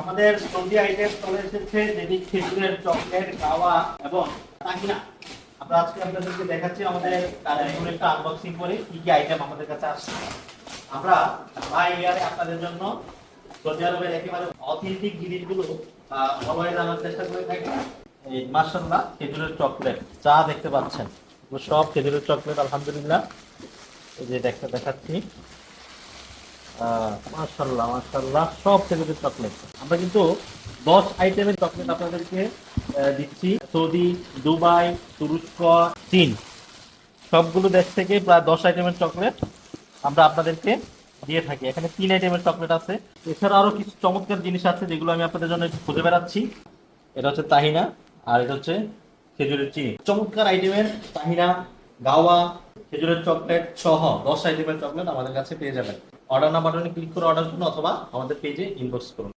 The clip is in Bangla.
আমাদের সৌদি আইটেম চলে এসেছে যেটি খেজুরের চকলেট, গাওয়া এবং আমরা আজকে আপনাদেরকে দেখাচ্ছি আমাদের কালেকশন একটা আনবক্সিং করে কি কি আইটেম আমাদের কাছে আসছে। আমরা ভাই ইয়ারে আপনাদের জন্য সৌদি আরবের একেবারে অথেন্টিক জিনিসগুলো অলওয়েজ আনার চেষ্টা করে থাকি। এই মার্শাল্লাহ খেজুরের চকলেট। চা দেখতে পাচ্ছেন। সব খেজুরের চকলেট, আলহামদুলিল্লাহ। এই যে দেখতে দেখাচ্ছি। মাশাল্লাহ মাশাল্লাহ সব খেজুরের চকলেট আমরা কিন্তু দশ আইটেমের চকলেট আপনাদেরকে দিচ্ছি। সৌদি, দুবাই, তুরস্ক, চীন। সবগুলো দেশ থেকে প্রায় দশ আইটেমের চকলেট আমরা আপনাদেরকে দিয়ে থাকি। এখানে তিন আইটেমের চকলেট আছে। এছাড়া আরও কিছু চমৎকার জিনিস আছে যেগুলো আমি আপনাদের জন্য খুঁজে বেড়াচ্ছি। এটা হচ্ছে তাহিনা, আর এটা হচ্ছে খেজুরের চিনি। চমৎকার আইটেমের তাহিনা, গাওয়া, খেজুরের চকলেট সহ দশ আইটেমের চকলেট আমাদের কাছে পেয়ে যাবেন। অর্ডার না ক্লিক করে অর্ডার করুন অথবা আমাদের পেজে ইনবক্স করুন।